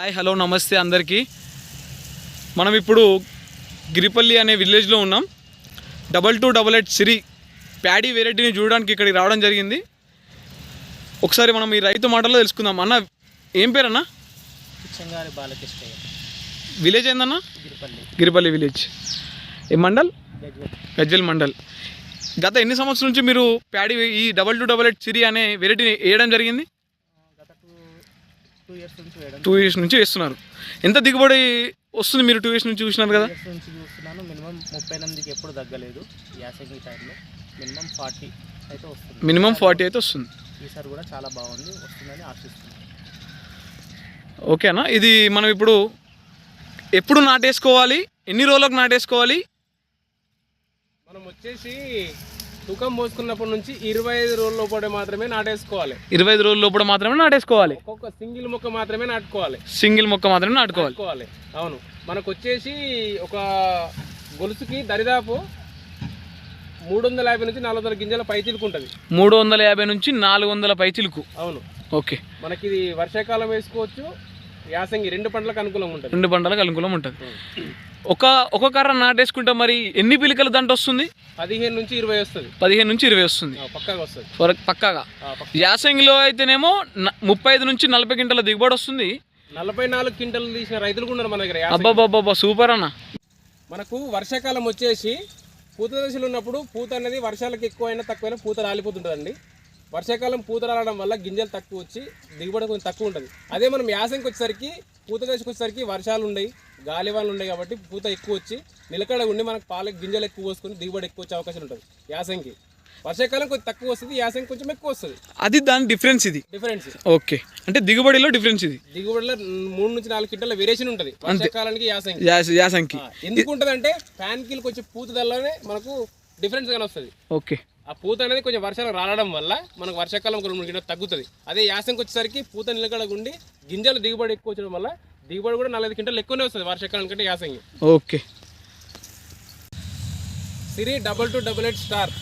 Hi hello నమస్తే అందరికీ. మనం ఇప్పుడు గిరిపల్లి అనే విలేజ్లో ఉన్నాం. Double two double eight Siri paddy వెరైటీని చూడడానికి ఇక్కడికి రావడం జరిగింది. ఒకసారి మనం ఈ రైతు మాటల్లో తెలుసుకుందాం. అన్న ఏం పేరన్నా? బాలకృష్ణయ్య విలేజ్ ఏందన్నా? గిరిపల్లి. గిరిపల్లి విలేజ్. ఏ మండల్? గజ్వల్. గజ్జల్ మండల్. గత ఎన్ని సంవత్సరాల నుంచి మీరు ప్యాడీ ఈ double two double eight Siri అనే వెరైటీని వేయడం జరిగింది? టూ ఇయర్స్ నుంచి వేస్తున్నారు. ఎంత దిగుబడి వస్తుంది మీరు టూ ఇయర్స్ నుంచి చూసినారు కదా? నుంచి చూస్తున్నాను. మినిమం ముప్పై ఎనిమిదికి ఎప్పుడు తగ్గలేదు. యాసంగి టైంలో మినిమం ఫార్టీ అయితే వస్తుంది. మినిమం ఫార్టీ అయితే వస్తుంది. ఈసారి కూడా చాలా బాగుంది. వస్తుందని ఆశిస్తున్నాను. ఓకేనా? ఇది మనం ఇప్పుడు ఎప్పుడు నాటేసుకోవాలి? ఎన్ని రోజులకు నాటేసుకోవాలి? మనం వచ్చేసి తూకం పోసుకున్నప్పటి నుంచి ఇరవై ఐదు రోజుల లోపల మాత్రమే నాటేసుకోవాలి. ఇరవై ఐదు రోజుల లోపల మాత్రమే నాటేసుకోవాలి. ఒక్కొక్క సింగిల్ మొక్క మాత్రమే నాటుకోవాలి. సింగిల్ మొక్క మాత్రమే నాటుకోవాలి. నాటుకోవాలి. అవును. మనకు వచ్చేసి ఒక గొలుసుకి దరిదాపు మూడు వందల యాభై నుంచి నాలుగు వందల గింజల పై ఉంటుంది. మూడు వందల యాభై నుంచి నాలుగు వందల పైచిలుకు అవును. ఓకే. మనకి ఇది వర్షాకాలం వేసుకోవచ్చు. యాసంగి రెండు పంటలకు అనుకూలంగా ఉంటుంది. రెండు పంటలకు అనుకూలం ఉంటుంది. ఒక ఒక కర్ర నాటేసుకుంటే మరి ఎన్ని పిలికలు దంట వస్తుంది? పదిహేను నుంచి ఇరవై వస్తుంది. పదిహేను నుంచి ఇరవై వస్తుంది. పక్కాగా వస్తుంది. పక్కాగా. యాసంగిలో అయితేనేమో ముప్పై ఐదు నుంచి నలభై గంటల దిగుబడి వస్తుంది. నలభై నాలుగు క్వింటలు తీసిన రైతులు కూడా ఉన్నారు మన దగ్గర యాసంగి. అబ్బాబ్బాబ్బా సూపర్ అన్న. మనకు వర్షాకాలం వచ్చేసి పూత దశలో ఉన్నప్పుడు పూత అనేది వర్షాలకు ఎక్కువైనా తక్కువైనా పూత రాలిపోతుంటుందండి. వర్షాకాలం పూత రాలడం వల్ల గింజలు తక్కువ వచ్చి దిగుబడి కొంచెం తక్కువ ఉంటుంది. అదే మనం యాసంకి వచ్చేసరికి పూత దశకు వచ్చేసరికి వర్షాలు ఉండయి. గాలివానలు ఉన్నాయి కాబట్టి పూత ఎక్కువ వచ్చి నిలకడ ఉండి మనకు పాలకు గింజలు ఎక్కువ పోసుకొని దిగుబడి ఎక్కువ వచ్చే అవకాశం ఉంటుంది యాసంకి వర్షాకాలం కొంచెం తక్కువ వస్తుంది యాసంకి కొంచెం ఎక్కువ వస్తుంది. అది దాని డిఫరెన్స్ ఇది. డిఫరెన్స్ ఓకే అంటే దిగుబడిలో డిఫరెన్స్ ఇది. దిగుబడిలో మూడు నుంచి నాలుగు కింటల వేరియేషన్ ఉంటుంది. వర్షాకాలానికి యాసంకి యాస- యాసంకి ఆ, ఎందుకు ఉంటుంది అంటే ఫ్యాన్ కిల్ కొంచెం పూత దల్లనే మనకు డిఫరెన్స్ గానే వస్తుంది. ఓకే ఆ పూత అనేది కొంచెం వర్షాలు రావడం వల్ల మనకు వర్షాకాలం ఒక రెండు మూడు గింజలు తగ్గుతుంది. అదే యాసంకి వచ్చేసరికి పూత నిలకడగుండి గింజలు దిగుబడి ఎక్కువ వచ్చడం వల్ల దిగుబడి కూడా నలభై క్వింటలు ఎక్కువనే వస్తుంది వర్షాకాలం కంటే యాసంగి okay. Siri double two double eight star.